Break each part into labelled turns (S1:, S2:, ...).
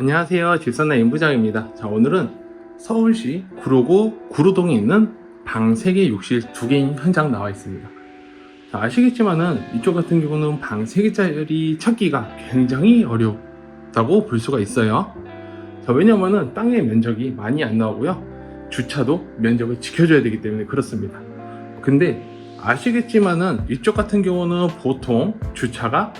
S1: 안녕하세요. 질선나 임부장입니다. 자, 오늘은 서울시 구로구 구로동에 있는 방 3개, 욕실 2개인 현장 나와 있습니다. 자, 아시겠지만은 이쪽 같은 경우는 방 3개짜리 찾기가 굉장히 어렵다고 볼 수가 있어요. 자, 왜냐면은 땅의 면적이 많이 안 나오고요. 주차도 면적을 지켜줘야 되기 때문에 그렇습니다. 근데 아시겠지만은 이쪽 같은 경우는 보통 주차가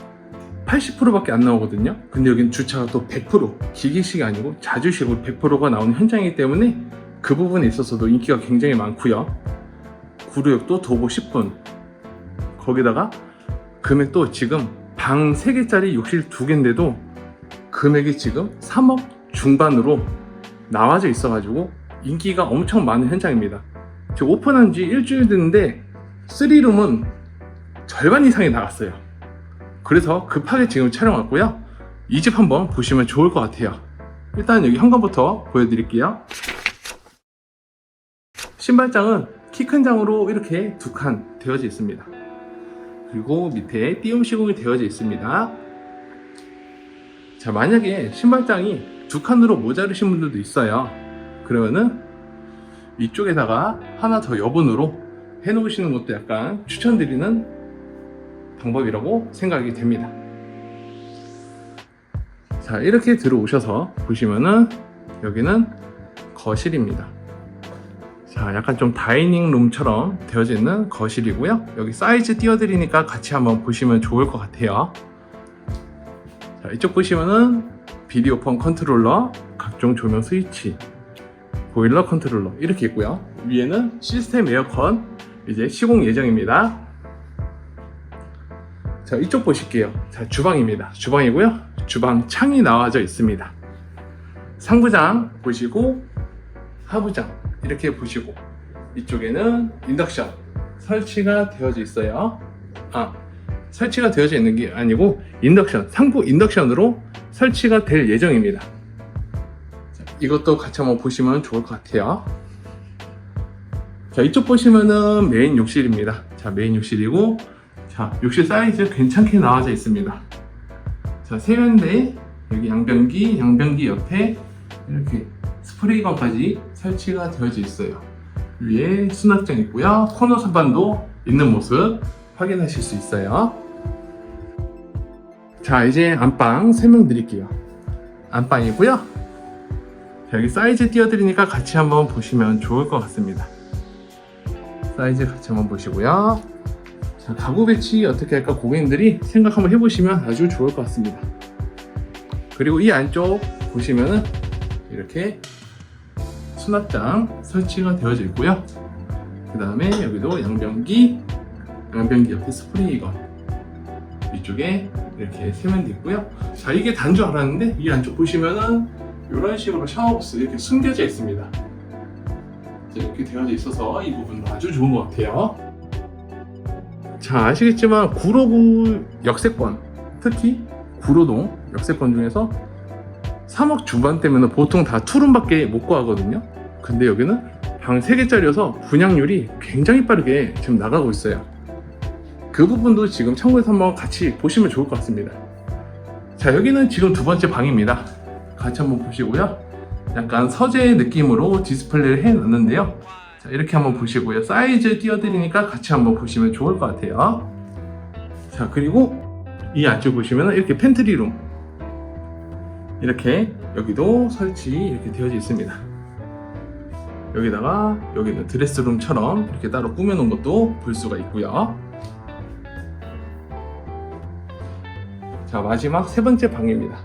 S1: 80%밖에 안 나오거든요. 근데 여기는 주차가 또 100% 기계식이 아니고 자주식으로 100%가 나오는 현장이기 때문에 그 부분에 있어서도 인기가 굉장히 많고요. 구로역도 도보 10분. 거기다가 금액도 지금 방 3개짜리 욕실 2개인데도 금액이 지금 3억 중반으로 나와져 있어 가지고 인기가 엄청 많은 현장입니다. 지금 오픈한 지 일주일 됐는데 3룸은 절반 이상이 나갔어요. 그래서 급하게 지금 촬영 왔고요. 이 집 한번 보시면 좋을 것 같아요. 일단 여기 현관부터 보여드릴게요. 신발장은 키 큰 장으로 이렇게 두 칸 되어져 있습니다. 그리고 밑에 띄움 시공이 되어져 있습니다. 자, 만약에 신발장이 두 칸으로 모자르신 분들도 있어요. 그러면은 이쪽에다가 하나 더 여분으로 해놓으시는 것도 약간 추천드리는 방법이라고 생각이 됩니다. 자, 이렇게 들어오셔서 보시면은 여기는 거실입니다. 자, 약간 좀 다이닝 룸처럼 되어져 있는 거실이고요. 여기 사이즈 띄워드리니까 같이 한번 보시면 좋을 것 같아요. 자, 이쪽 보시면은 비디오 폰 컨트롤러, 각종 조명 스위치, 보일러 컨트롤러 이렇게 있고요. 위에는 시스템 에어컨 이제 시공 예정입니다. 자, 이쪽 보실게요. 자, 주방입니다. 주방이고요. 주방 창이 나와져 있습니다. 상부장 보시고 하부장 이렇게 보시고 이쪽에는 인덕션 설치가 되어져 있어요. 아, 설치가 되어져 있는 게 아니고 인덕션, 상부 인덕션으로 설치가 될 예정입니다. 자, 이것도 같이 한번 보시면 좋을 것 같아요. 자, 이쪽 보시면은 메인 욕실입니다. 자, 메인 욕실이고 자, 욕실 사이즈 괜찮게 나와져 있습니다. 자, 세면대, 여기 양변기, 양변기 옆에 이렇게 스프레이건까지 설치가 되어져 있어요. 위에 수납장 있고요. 코너 선반도 있는 모습 확인하실 수 있어요. 자, 이제 안방 설명드릴게요. 안방이고요. 자, 여기 사이즈 띄워드리니까 같이 한번 보시면 좋을 것 같습니다. 사이즈 같이 한번 보시고요. 자, 가구 배치 어떻게 할까 고객님들이 생각 한번 해보시면 아주 좋을 것 같습니다. 그리고 이 안쪽 보시면은 이렇게 수납장 설치가 되어져 있고요. 그 다음에 여기도 양변기, 양변기 옆에 스프레이건 이쪽에 이렇게 세면대 있고요. 자, 이게 단 줄 알았는데 이 안쪽 보시면은 이런 식으로 샤워부스 이렇게 숨겨져 있습니다. 자, 이렇게 되어져 있어서 이 부분도 아주 좋은 것 같아요. 자 아시겠지만 구로구 역세권 특히 구로동 역세권 중에서 3억 중반대면 보통 다 투룸밖에 못 구하거든요. 근데 여기는 방 3개짜리여서 분양률이 굉장히 빠르게 지금 나가고 있어요. 그 부분도 지금 참고해서 한번 같이 보시면 좋을 것 같습니다. 자 여기는 지금 두 번째 방입니다. 같이 한번 보시고요. 약간 서재 느낌으로 디스플레이를 해 놨는데요 자, 이렇게 한번 보시고요. 사이즈 띄워드리니까 같이 한번 보시면 좋을 것 같아요. 자, 그리고 이 안쪽 보시면 이렇게 팬트리룸. 이렇게 여기도 설치 이렇게 되어져 있습니다. 여기다가 여기는 드레스룸처럼 이렇게 따로 꾸며놓은 것도 볼 수가 있고요. 자, 마지막 세 번째 방입니다.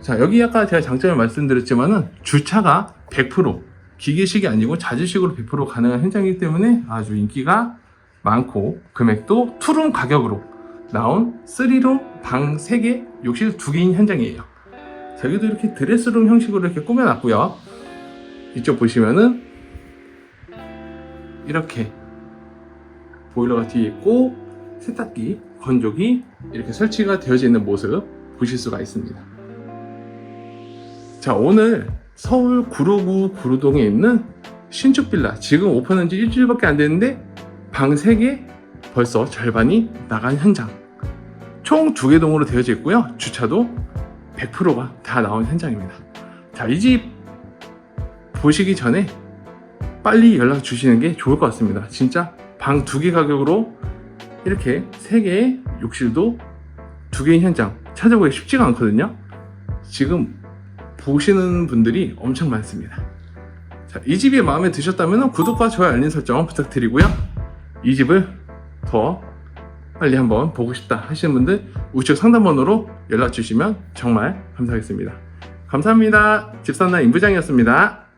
S1: 자, 여기 아까 제가 장점을 말씀드렸지만은 주차가 100% 기계식이 아니고 자주식으로 100% 가능한 현장이기 때문에 아주 인기가 많고 금액도 투룸 가격으로 나온 3룸 방 3개 욕실 2개인 현장이에요. 자, 여기도 이렇게 드레스룸 형식으로 이렇게 꾸며놨고요. 이쪽 보시면은 이렇게 보일러가 뒤에 있고 세탁기, 건조기 이렇게 설치가 되어져 있는 모습 보실 수가 있습니다. 자 오늘 서울 구로구 구로동에 있는 신축 빌라 지금 오픈한 지 일주일밖에 안 됐는데 방 3개 벌써 절반이 나간 현장 총 2개 동으로 되어져 있고요 주차도 100%가 다 나온 현장입니다. 자, 이 집 보시기 전에 빨리 연락 주시는 게 좋을 것 같습니다. 진짜 방두개 가격으로 이렇게 세 개의 욕실도 두 개인 현장 찾아보기 쉽지가 않거든요. 지금 보시는 분들이 엄청 많습니다. 자, 이 집이 마음에 드셨다면 구독과 좋아요 알림 설정 부탁드리고요. 이 집을 더 빨리 한번 보고 싶다 하시는 분들 우측 상담번호로 연락 주시면 정말 감사하겠습니다. 감사합니다. 집산나 임부장이었습니다.